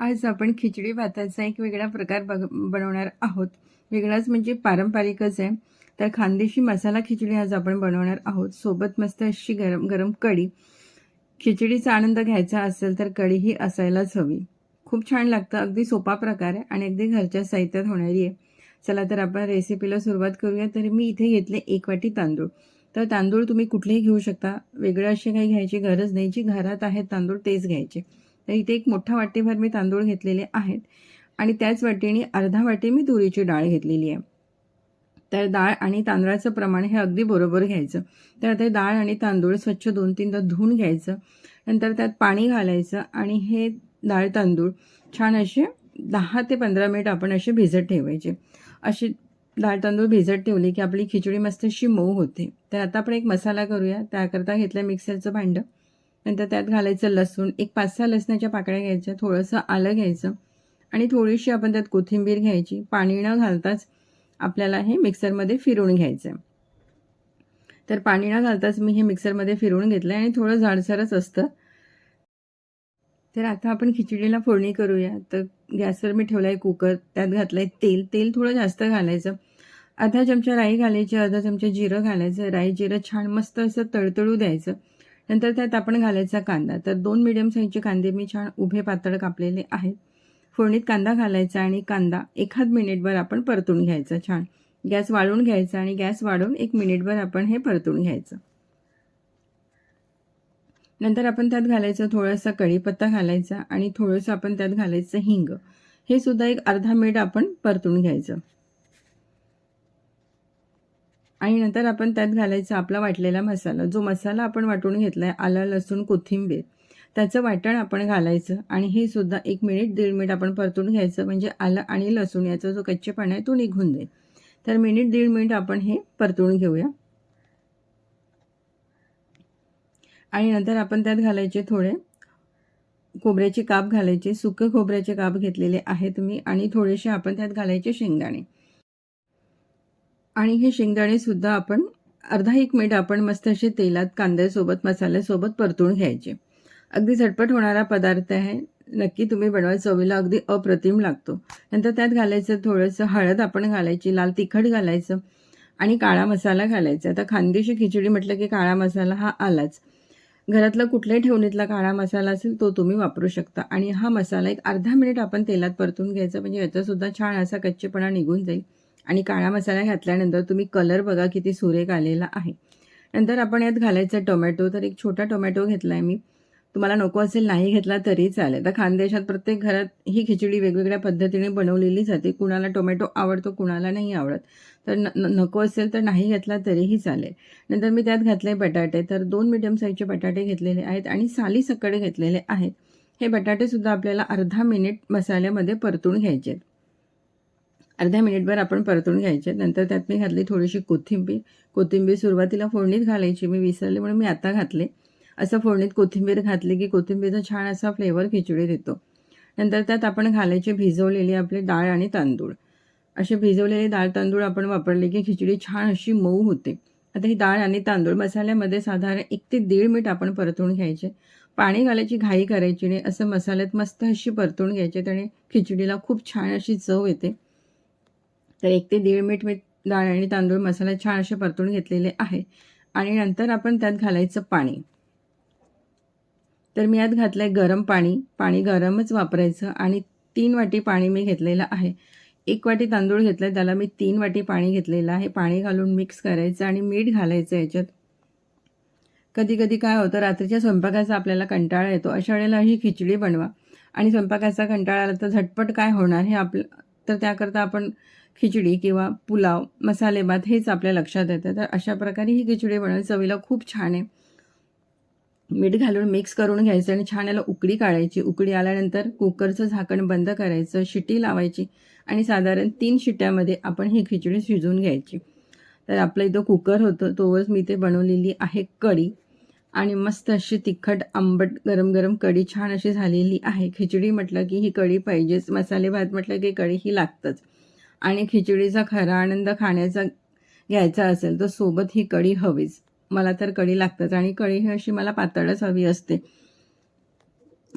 आज आपण खिचडी भाताचा एक वेगळा प्रकार बघ बनवणार आहोत. वेगळाच म्हणजे पारंपरिकच आहे. तर खानदेशी मसाला खिचडी आज आपण बनवणार आहोत. सोबत मस्त अशी गरम गरम कढी. खिचडीचा आनंद घ्यायचा असेल तर कढी ही असायलाच हवी. खूप छान लागतं. अगदी सोपा प्रकार आहे आणि अगदी घरच्या साहित्यात होणारी आहे. चला तर आपण रेसिपीला सुरुवात करूया. तर मी इथे घेतले एक वाटी तांदूळ. तर तांदूळ तुम्ही कुठलेही घेऊ शकता. वेगळे असे काही घ्यायची गरज नाही. जी घरात आहेत तांदूळ तेच घ्यायचे. तर इथे एक मोठा वाटीभर मी तांदूळ घेतलेले आहेत. आणि त्याच वाटीने अर्धा वाटी मी तुरीची डाळ घेतलेली आहे. तर डाळ आणि तांदळाचं प्रमाण हे अगदी बरोबर घ्यायचं. तर आता डाळ आणि तांदूळ स्वच्छ दोन तीनदा धुवून घ्यायचं. नंतर त्यात पाणी घालायचं आणि हे डाळ तांदूळ छान असे दहा ते पंधरा मिनिट आपण असे भिजत ठेवायचे. असे डाळ तांदूळ भिजत ठेवले की आपली खिचडी मस्त अशी मऊ होते. तर आता आपण एक मसाला करूया. त्याकरता घेतलं मिक्सरचं भांडं. नंतर त्यात घालायचं लसूण एक पाच सहा लसणाच्या पाकळ्या घ्यायच्या थोडंसं आलं घ्यायचं आणि थोडीशी आपण त्यात कोथिंबीर घ्यायची. पाणी न घालताच आपल्याला हे मिक्सरमध्ये फिरवून घ्यायचं तर पाणी न घालताच मी हे मिक्सरमध्ये फिरवून घेतलं आणि थोडं जाडसरच असतं. तर आता आपण खिचडीला फोडणी करूया. तर गॅसवर मी ठेवला आहे कुकर त्यात घातलं आहे तेल. तेल थोडं जास्त घालायचं. अर्धा चमचा राई घालायची अर्धा चमचा जिरं घालायचं. राई जिरं छान मस्त असं तळतळू द्यायचं. नंतर त्यात आपण घालायचा कांदा. तर दोन मिडियम साईजचे कांदे मी छान उभे पातळ कापलेले आहेत. फोडणीत कांदा घालायचा आणि कांदा एखाद मिनिटभर आपण परतून घ्यायचा छान. गॅस वाळून घ्यायचा आणि गॅस वाढवून एक मिनिटभर आपण हे परतून घ्यायचं. नंतर आपण त्यात घालायचं थोडासा कढीपत्ता घालायचा आणि थोडंसं आपण त्यात घालायचं हिंग. हे सुद्धा एक अर्धा मिनिट आपण परतून घ्यायचं. आणि नंतर आपण त्यात घालायचा आपला वाटलेला मसाला. जो मसाला आपण वाटून घेतला आहे आलं लसूण कोथिंबीर त्याचं वाटण आपण घालायचं आणि हे सुद्धा एक मिनिट दीड मिनिट आपण परतून घ्यायचं. म्हणजे आलं आणि लसूण याचा जो कच्चेपणा आहे तो निघून जाईल. तर मिनिट दीड मिनिट आपण हे परतून घेऊया. आणि नंतर आपण त्यात घालायचे थोडे खोबऱ्याचे काप घालायचे. सुकं खोबऱ्याचे काप घेतलेले आहेत मी आणि थोडेसे आपण त्यात घालायचे शेंगदाणे. आणि हे शेंगदाणे सुद्धा आपण अर्धा एक मिनिट आपण मस्त असे तेलात कांद्यासोबत मसाल्यासोबत परतून घ्यायचे. अगदी झटपट होणारा पदार्थ आहे. नक्की तुम्ही बनवा चवीला अगदी अप्रतिम लागतो. नंतर त्यात घालायचं थोडंसं हळद आपण घालायची लाल तिखट घालायचं आणि काळा मसाला घालायचा. आता खानदेशी खिचडी म्हटलं की काळा मसाला हा आलाच. घरातला कुठल्याही ठेवणीतला काळा मसाला असेल तो तुम्ही वापरू शकता. आणि हा मसाला एक अर्धा मिनिट आपण तेलात परतून घ्यायचा. म्हणजे याचासुद्धा छान असा कच्चेपणा निघून जाईल. आणि काळा मसाला घातल्यानंतर तुम्ही कलर बघा किती सुरेख आलेला आहे. नंतर आपण यात घालायचं टोमॅटो तर एक छोटा टोमॅटो घेतला आहे मी. तुम्हाला नको असेल नाही घेतला तरी चालेल. तर खानदेशात प्रत्येक घरात ही खिचडी वेगवेगळ्या पद्धतीने बनवलेली जाते. कुणाला टोमॅटो आवडतो कुणाला नाही आवडत. तर न नको असेल तर नाही घेतला तरीही चालेल. नंतर मी त्यात घातले बटाटे. तर दोन मिडियम साईजचे बटाटे घेतलेले आहेत आणि साली सकड घेतलेले आहेत. हे बटाटेसुद्धा आपल्याला अर्धा मिनिट मसाल्यामध्ये परतून घ्यायचे आहेत. अर्ध्या मिनिटभर आपण परतून घ्यायचे. नंतर त्यात मी घातली थोडीशी कोथिंबीर. कोथिंबीर सुरुवातीला फोडणीत घालायची. मी विसरले म्हणून मी आता घातले. असं फोडणीत कोथिंबीर घातली की कोथिंबीरचा छान असा फ्लेवर खिचडी देतो. नंतर त्यात आपण घालायचे भिजवलेले आपले डाळ आणि तांदूळ. असे भिजवलेले डाळ तांदूळ आपण वापरले की खिचडी छान अशी मऊ होते. आता ही डाळ आणि तांदूळ मसाल्यामध्ये साधारण एक ते दीड मिनिट आपण परतून घ्यायचे. पाणी घालायची घाई करायची नाही. असं मसाल्यात मस्त अशी परतून घ्यायचे त्याने खिचडीला खूप छान अशी चव येते. तर एक ते दीड मिनिट मी डाळ आणि तांदूळ मसाला छान असे परतून घेतलेले आहे. आणि नंतर आपण त्यात घालायचं पाणी. तर मी यात घातलं आहे गरम पाणी. पाणी गरमच वापरायचं आणि तीन वाटी पाणी मी घेतलेलं आहे. एक वाटी तांदूळ घेतलं आहे त्याला मी तीन वाटी पाणी घेतलेलं आहे. पाणी घालून मिक्स करायचं आणि मीठ घालायचं याच्यात. कधी कधी काय होतं रात्रीच्या स्वयंपाकाचा आपल्याला कंटाळा येतो. अशा वेळेला अशी खिचडी बनवा. आणि स्वयंपाकाचा कंटाळा आला तर झटपट काय होणार हे आपलं तर त्याकरता आपण खिचडी किंवा पुलाव मसाले भात हेच आपल्या लक्षात येतं. तर अशा प्रकारे ही खिचडी बनवली. चवीला खूप छान आहे. मीठ घालून मिक्स करून घ्यायचं आणि छान याला उकडी काढायची. उकडी आल्यानंतर कुकरचं झाकण बंद करायचं शिटी लावायची आणि साधारण तीन शिट्यामध्ये आपण ही खिचडी शिजवून घ्यायची. तर आपलं इथं कुकर होतं. तोवरच मी ते बनवलेली आहे कढी आणि मस्त अशी तिखट आंबट गरम गरम कढी छान अशी झालेली आहे. खिचडी म्हटलं की ही कढी पाहिजेच. मसाले भात म्हटलं की कढी ही लागतंच. आणि खिचडीचा खरा आनंद खाण्याचा घ्यायचा असेल तर सोबत ही कढी हवीच. मला तर कढी लागतंच आणि कढी ही अशी मला पातळच हवी असते.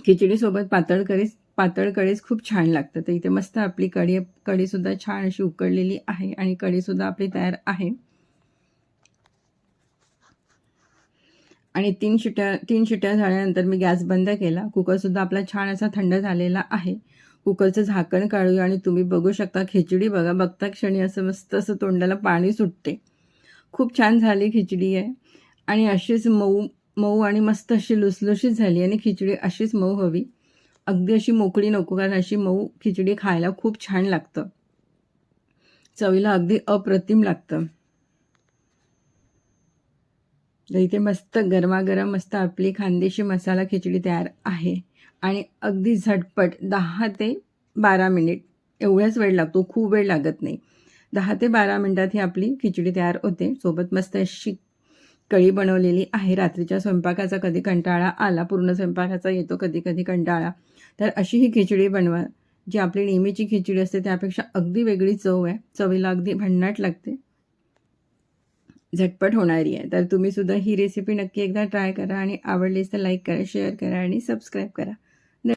खिचडीसोबत पातळ कढीच पातळ कढीच खूप छान लागतं. तर इथे मस्त आपली कढी कढीसुद्धा छान अशी उकळलेली आहे आणि कढीसुद्धा आपली तयार आहे. आणि तीन शिट्या तीन शिट्या झाल्यानंतर मी गॅस बंद केला. कुकरसुद्धा आपला छान असा थंड झालेला आहे. कुकरचं झाकण काढूया आणि तुम्ही बघू शकता खिचडी बघा बघता क्षणी असं मस्त असं तोंडाला पाणी सुटते. खूप छान झाली खिचडी आहे. आणि अशीच मऊ मऊ आणि मस्त अशी लुसलुशीत झाली आणि खिचडी अशीच मऊ हवी. अगदी अशी मोकळी नको कारण अशी मऊ खिचडी खायला खूप छान लागतं. चवीला अगदी अप्रतिम लागतं. तर इथे मस्त गरमागरम मस्त आपली खानदेशी मसाला खिचडी तयार आहे. आणि अगदी झटपट दहा ते बारा मिनिट. एवढाच वेळ लागतो खूप वेळ लागत नाही. दहा ते बारा मिनटात ही आपली खिचडी तयार होते. सोबत मस्त अशी कढी बनवलेली आहे. रात्रीच्या स्वयंपाकाचा कधी कंटाळा आला पूर्ण स्वयंपाकाचा येतो कधी कधी कंटाळा. तर अशी ही खिचडी बनवा. जी आपली नेहमीची खिचडी असते त्यापेक्षा अगदी वेगळी चव आहे. चवीला अगदी भन्नाट लागते. झटपट होणारी आहे. तर तुम्ही सुद्धा ही रेसिपी नक्की एकदा ट्राय करा आणि आवडलीच तर लाईक करा शेअर करा आणि सबस्क्राईब करा.